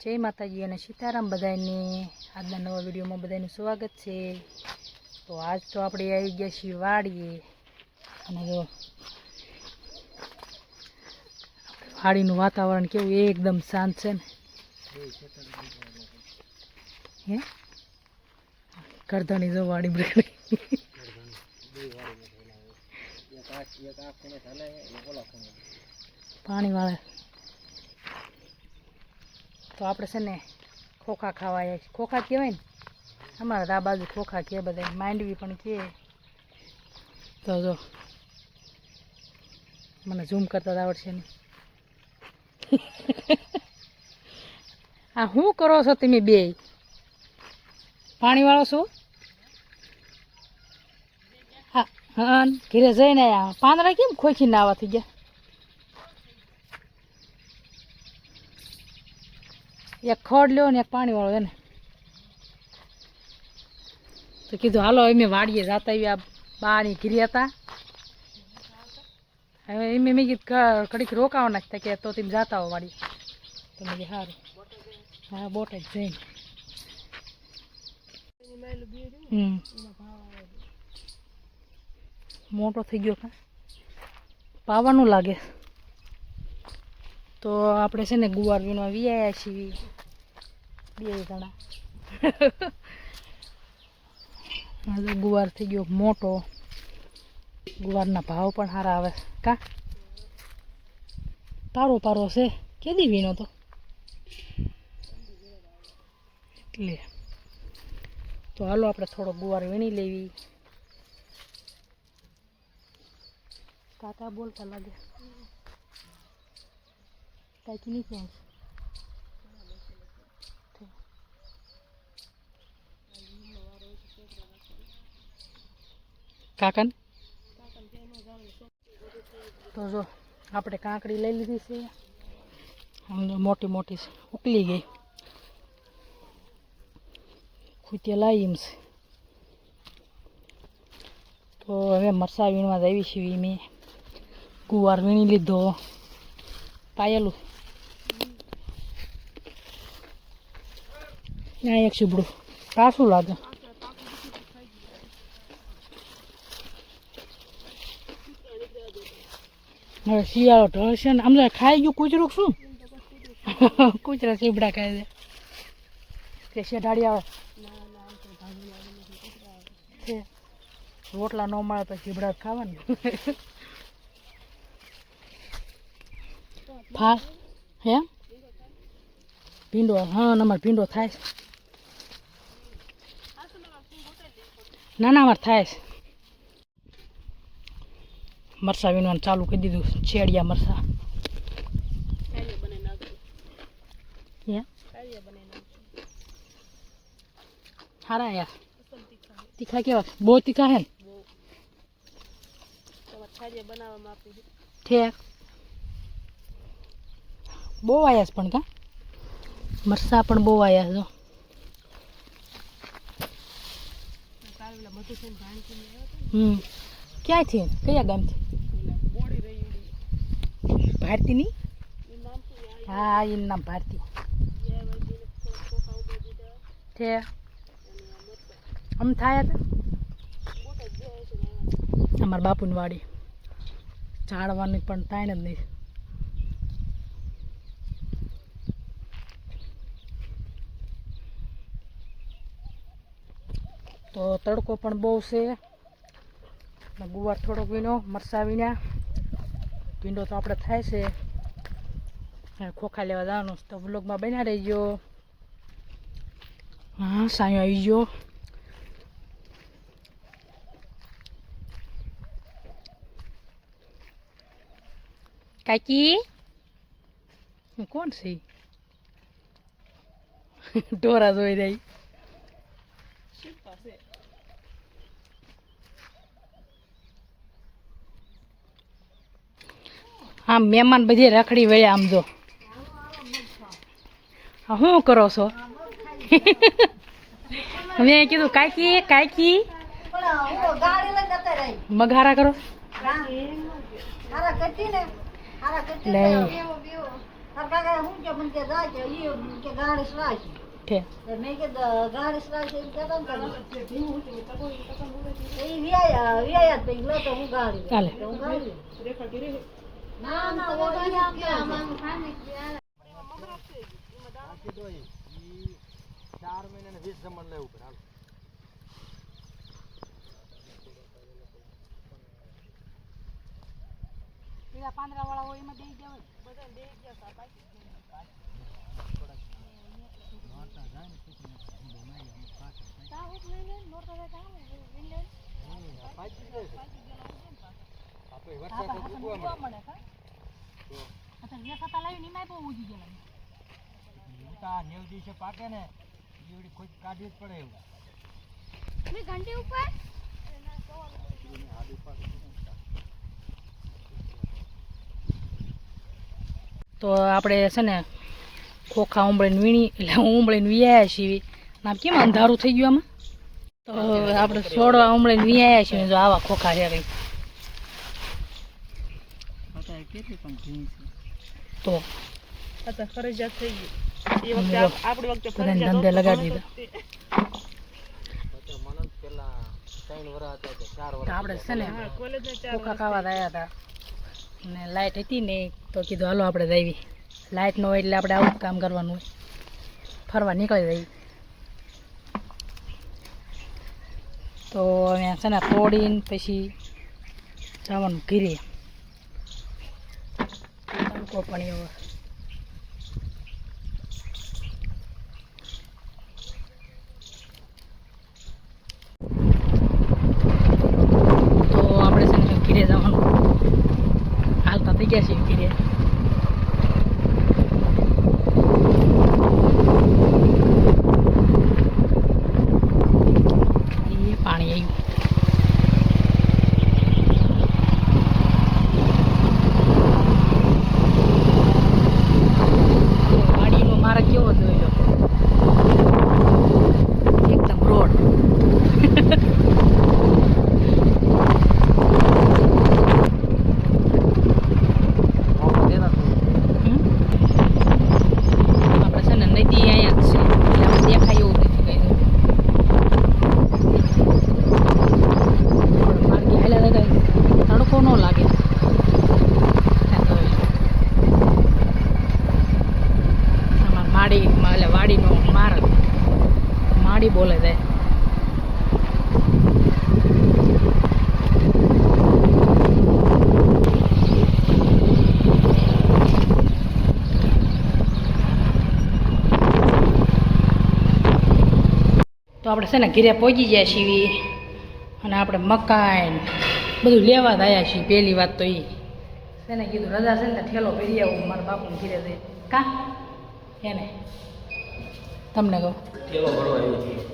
જય માતાજી અને સીતારામ બધાને આજના નવા વિડીયોમાં બધાનું સ્વાગત છે. તો આજ તો આપણે આવી ગયા છીએ વાડીએ. અને જો વાડીનું વાતાવરણ કેવું એકદમ શાંત છે ને. હે? કરધાની જો વાડી બગડી. પાણીવાળા તો આપણે છે ને ખોખા ખાવા છીએ ખોખા કહેવાય ને? અમારા આ ખોખા કહે બધા માંડવી પણ કહે તો જો, મને ઝૂમ કરતા આવડશે ને આ શું કરો છો તમે બે? પાણીવાળો છો? હા ઘરે જઈને પાંદડા કેમ ખોખી ના આવા થઈ ગયા? એક ખડ લ્યો ને એક પાણી વાળો એને. તો કીધું, હાલો, અમે વાડીએ જતા આવ્યા બાની ઘીરી હતા. હવે એમ મેં કીધું કડીક રોકાવા નાખતા કે તો તમે જાતા હો વાડી તો મેં સારું હા, બોટ જ જઈને. હમ. મોટો થઈ ગયો કા. પાવાનું લાગે. તો આપણે છે ને ગુવાર વીણવા વિયાયા છીએ. બે જણા. ગુવાર થઈ ગયો મોટો. ગુવારના ભાવ પણ સારા આવે. કા? પારો પારો છે. કેદી વીણો તો? એટલે તો હાલો આપણે થોડો ગુવાર વીણી લેવી. કાકા બોલતા લાગે કાકી નહીં. ક્યાં કાકન? તો જો આપણે કાંકડી લઈ લીધી છે. મોટી મોટી છે. ઉકલી ગઈ. ખૂટિયા લાવી એમ છે. તો હવે મરસા વીણવા આવી છીએ મેં કુવાર વીણી લીધો. પાયેલું. ત્યાં એક શીબડું કાસું લાગે. હવે શિયાળો ઢળશે ને આમ ખાઈ ગયું કૂચરું શું? કૂચરા સીબડા ખાય છે. તે શેઢાડી આવે. રોટલા ન મળે તો સીબડા ખાવાનું. ફા હે? ભીંડો હા અમારે ભીંડો થાય છે. ના ના અમારે થાય છે. મરસા વીણવાનું ચાલુ કરી દીધું. છેડિયા મરસા. હે? સારા યાર તીખા કેવા? બહુ તીખા હે ઠેક. બહુ આયા પણ કા? મરસા પણ બહુ આયાસ જો. ક્યાંથી કયા ગામથી? ભારતીની હા એનું નામ ભારતી આમ થાય હતા અમારા બાપુની વાડી ચાળવાની પણ તાણ જ નહીં તો તડકો પણ બહુ છે ને ગુવાર થોડોક વીણો મરસા વીણ્યા ભીંડો તો આપણે થાય છે. ખોખા લેવા જવાનું તો બ્લોગમાં બન્યા રહી ગયો હા સાયો આવી ગયો. કાકી? કોણ છે? ડોરા જોઈ રહી. આમ મહેમાન બધી રખડી વળ્યા આમ જો. શું કરો છો? મેં કીધું કાકી કાકી મઘારા કરો. ચાલે. ચાર મહિના ને વીસ જમણ લેવું પડે હાલો. પાંદડા વાળા હોય એમાં દઈ જવાય પાકી જાય છે. આપણે વરસાદ જ ઉગવા મળે. ઈ તો આ નેવ દિવસે પાકે ને ઈ વળી કાઢવી જ પડે એવું. તો આપણે છે ને ખોખા ઉંબળીને વીણી એટલે ઉંબળીને વિયા છીએ. આમ કેમ અંધારું થઈ ગયું આમાં? તો આપણે છોડવા ઉંબળીને વિયા છીએ જો આવા ખોખા છે તો ફરજિયાત થઈ એ વખતે વખતે ફરજિયાત ધંધે લગાડી દીધા આપણે છે ને ખાવા આવ્યા હતા. ને લાઇટ હતી ને તો કીધું હાલો આપણે જઈએ લાઇટ ન હોય એટલે આપણે આવું જ કામ કરવાનું હોય. ફરવા નીકળી જઈએ તો અહીંયા છે ને તોડીને પછી જવાનું ઘીરે. તડકો પણ એવો તો આપણે છે ને ઘીરે જવાનું. હાલતા થઈ ગયા છીએ ઘીરે એ પાણી આવ્યું વાડીનો માર્ગ કેવો જોયો એકદમ રોડ મોકો દેતા તું. હમ? આપણે છે ને નદી અહીંયા જ છે એટલે આપણે દેખાય એવું નથી કઈ માર્ગે હાલ્યા હતા કઈ તડકો ન લાગે ત્યાં તો આમાં માડી એટલે વાડીનો માર્ગ માડી બોલે તે તો આપણે છે ને ઘીરે પહોંચી જાય છીએ અને આપણે મકાન બધું લેવા થયા છીએ. પહેલી વાત તો એ છે કીધું, રજા છે ને થેલો પહેરી આવું, મારા બાપુને ઘીરે જઈ. કા? એને. તમને કહું.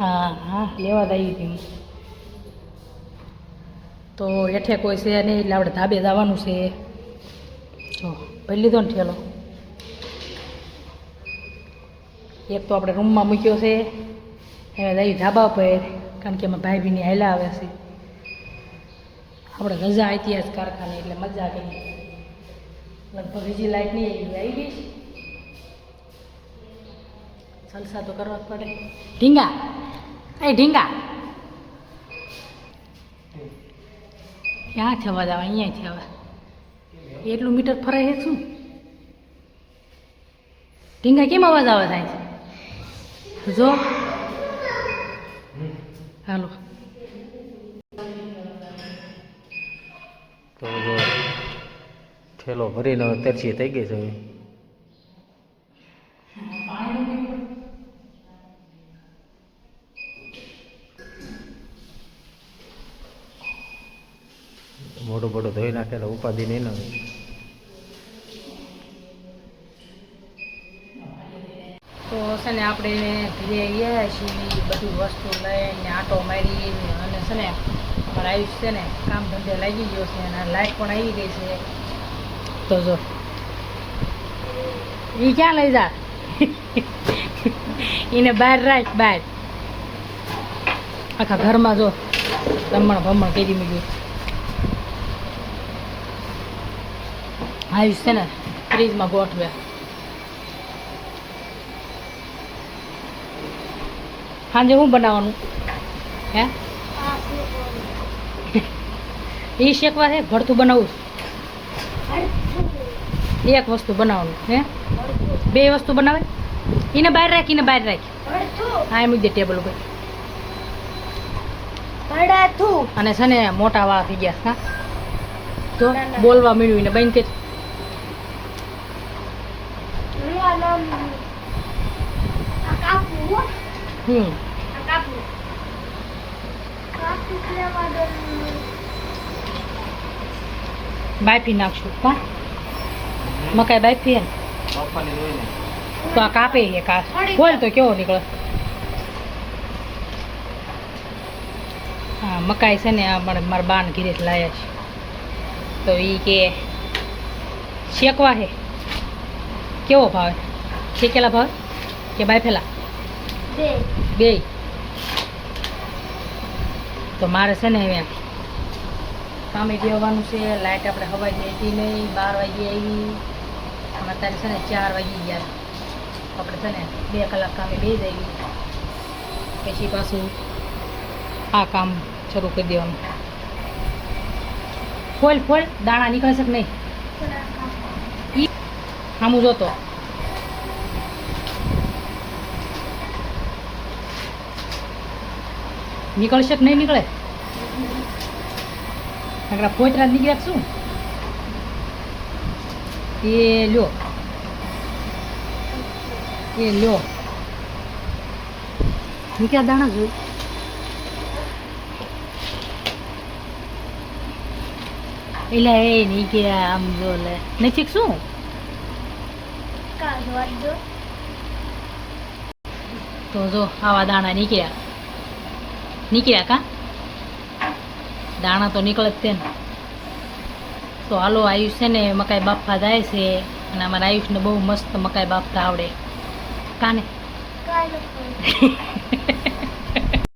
હા હા લેવા જ આવી હતી હું. તો હેઠે કોઈ છે નહીં એટલે આપણે ધાબે જવાનું છે. જો ભરી લીધો ને ઠેલો. એક તો આપણે રૂમમાં મૂક્યો છે. હવે જઈ ધાબા પર કારણ કે એમાં ભાઈ બીની હાલ્યા આવે છે. આપણે રજા ઇતિહાસ કારખાને એટલે મજા કરી. લગભગ બીજી લાઈટ નહીં આવી ગઈ જલસા તો કરવા જ પડે. ઢીંગા. એ ઢીંગા. ક્યાં છે અવાજ આવે? અહીંયા છે એટલું મીટર ફરાય છે શું? ઢીંગા કેમ અવાજ આવે થાય છે? જો. હાલો. તો જો ઠેલો ભરીને તરસી થઈ ગઈ છે મોટું મોટું ધોઈ નાખેલા, ઉપાધિ નહીં ના તો છે આપણે ઘરે ગયા છીએ બધી વસ્તુ લઈને આટો મારી અને છે ને આયુષ છે ને કામ ધંધે લાગી ગયો છે અને લાઈટ પણ આવી ગઈ છે. તો જો. એ ક્યાં લઈ જા? એને બહાર રાખ બહાર. આખા ઘરમાં જો રમણ ભમણ કરી મૂક્યું. આવીશ છે ને ફ્રીજમાં ગોઠવે સાંજે શું બનાવવાનું? હે? એ શેકવા છે? ભરતું બનાવું એક વસ્તુ બનાવવાનું હે? બે વસ્તુ બનાવે? એને બહાર રાખી એને બહાર રાખી. હા એમ દે ટેબલ ઉપર. અને છે ને મોટા વાળા થઈ ગયા હા? તો બોલવા મેળવીને બન કે હમ બાફી નાખશું હા મકાઈ બાફી હે ને બાપાની જોઈને તો આ કાપે છે કાસ બોલ તો કેવો નીકળે હા મકાઈ છે ને આ મારે મારા બાન ઘીરે લાયા છે તો એ કે શેકવા છે કેવો ભાવે શેકેલા ભાવ કે બાફેલા બે. તો મારે છે ને હવે કામે જવાનું છે લાઇટ આપણે હવાઈ હતી નહીં બાર વાગે આવી. અમે અત્યારે છે ને ચાર વાગી ગયા. આપણે છે ને બે કલાક કામે બે જઈએ. પછી પાછું આ કામ શરૂ કરી દેવાનું. ફોલ ફોલ દાણા નીકળશે કે નહીં? આમ જોતો. નીકળશે કે નહીં નીકળે. નકરા પોતરા નીકળ્યા શું? એ લ્યો. એ લ્યો. નીકળ્યા દાણા જોયું એટલે એ નીકળ્યા આમ જો લે. નથી શું? તો જો આવા દાણા નીકળ્યા. નીકળ્યા કા? દાણા તો નીકળે જ તે ને તો હાલો આયુષ છે ને મકાઈ બાફવા જાય છે અને અમારા આયુષને બહુ મસ્ત મકાઈ બાફતા આવડે. કાને?